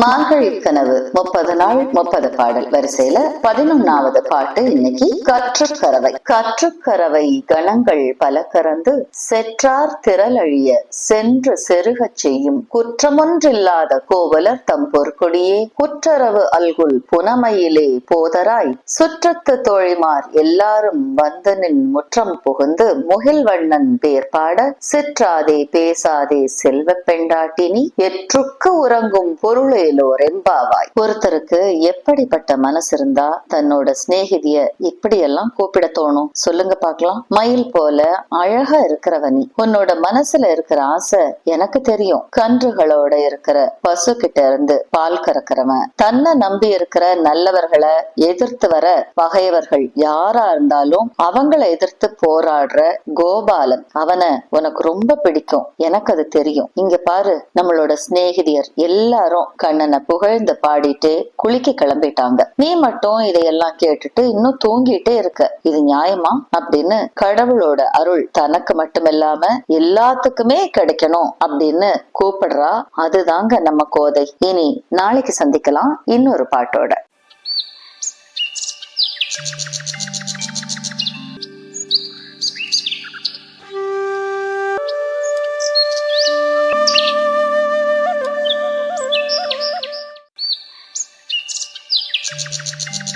மார்கழி கனவு. முப்பது நாள் முப்பது பாடல். வரிசையில பதினொன்னாவது பாட்டு இன்னைக்கு கற்றுக்கரவை கற்றுக்கரவை கணங்கள் பல கறந்து செற்றார் திரளழிய சென்று செருகச் செய்யும். குற்றமொன்றில்லாத கோவலர் தம் பொற்கொடியே. குற்றரவு அல்குல் புனமையிலே போதராய். சுற்றத்து தோழிமார் எல்லாரும் வந்து நின் முற்றம் புகுந்து முகில்வண்ணன் பேர் பாட சிற்றாதே பேசாதே செல்வ பெண்டாட்டினி. எற்றுக்கு உறங்கும் பொருளேலோர் எம்பாவாய் ஒருத்தருக்கு எப்படிப்பட்ட மனசு இருந்தா தன்னோட சிநேகிதிய இப்படியெல்லாம் கூப்பிட தோணும்? சொல்லுங்க பாக்கலாம் மயில் போல அழகா இருக்கிறவ நீ. உன்னோட மனசுல இருக்கிற ஆசை எனக்கு தெரியும். கன்றுகளோட இருக்கிற பசு கிட்ட இருந்து பால் கறக்கிறவன். தன்னை நம்பி இருக்கிற நல்லவர்களை எதிர்த்து வர பகையவர்கள் யாரா இருந்தாலும் அவங்கள எதிர்த்து போராடுற கோபாலன். அவனை உனக்கு ரொம்ப பிடிக்கும். எனக்கு அது தெரியும். இங்க பாரு நம்மளோட சிநேகிதியர் எல்லாரும் கண் கண்ணனை புகழ்ந்து பாடிட்டு குளிக்க கிளம்பிட்டாங்க. நீ மட்டும் இதையெல்லாம் கேட்டுட்டு இன்னும் தூங்கிட்டே இருக்க. இது நியாயமா? அப்படின்னு கடவுளோட அருள் தனக்கு மட்டுமில்லாம எல்லாத்துக்குமே கிடைக்கணும் அப்படின்னு கூப்பிடுறா. அதுதாங்க நம்ம கோதை. இனி நாளைக்கு சந்திக்கலாம் இன்னொரு பாட்டோட. チチチチチチ。